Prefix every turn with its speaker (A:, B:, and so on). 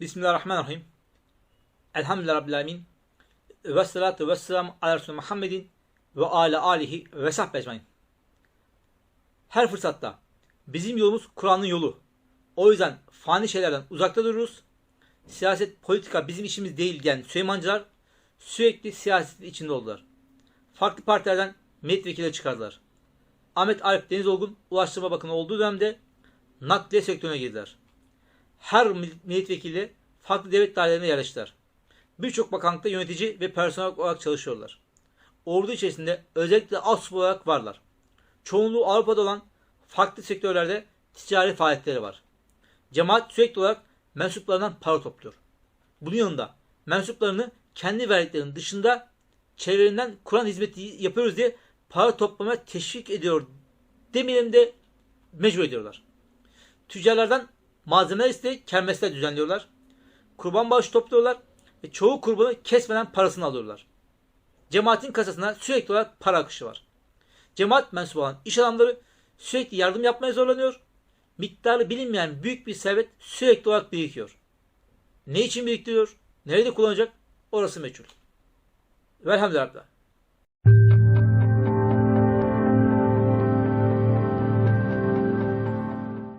A: Bismillahirrahmanirrahim. Elhamdülillahi Rabbil Alemin. Ve salatu ve selamu ala Resulü Muhammedin ve ala alihi ve sahbihi ecmain. Her fırsatta bizim yolumuz Kur'an'ın yolu. O yüzden fani şeylerden uzakta dururuz. Siyaset, politika bizim işimiz değil diyen Süleymancılar sürekli siyasetin içinde oldular. Farklı partilerden milletvekili çıkardılar. Ahmet Arif Denizolgun Ulaştırma Bakanı olduğu dönemde nakliye sektörüne girdiler. Her milletvekili farklı devlet dairelerine yerleştiler. Birçok bakanlıkta yönetici ve personel olarak çalışıyorlar. Ordu içerisinde özellikle asubay olarak varlar. Çoğunluğu Avrupa'da olan farklı sektörlerde ticari faaliyetleri var. Cemaat sürekli olarak mensuplarından para topluyor. Bunun yanında mensuplarını kendi verdiklerinin dışında çevrelerinden Kur'an hizmeti yapıyoruz diye para toplamaya teşvik ediyor demeyelim de mecbur ediyorlar. Tüccarlardan malzemeler isteyip kermesler düzenliyorlar. Kurban bağışı topluyorlar ve çoğu kurbanı kesmeden parasını alıyorlar. Cemaatin kasasına sürekli olarak para akışı var. Cemaat mensubu olan iş adamları sürekli yardım yapmaya zorlanıyor. Miktarı bilinmeyen büyük bir servet sürekli olarak birikiyor. Ne için biriktiriyor? Nerede kullanacak? Orası meçhul. Velhamdülillah.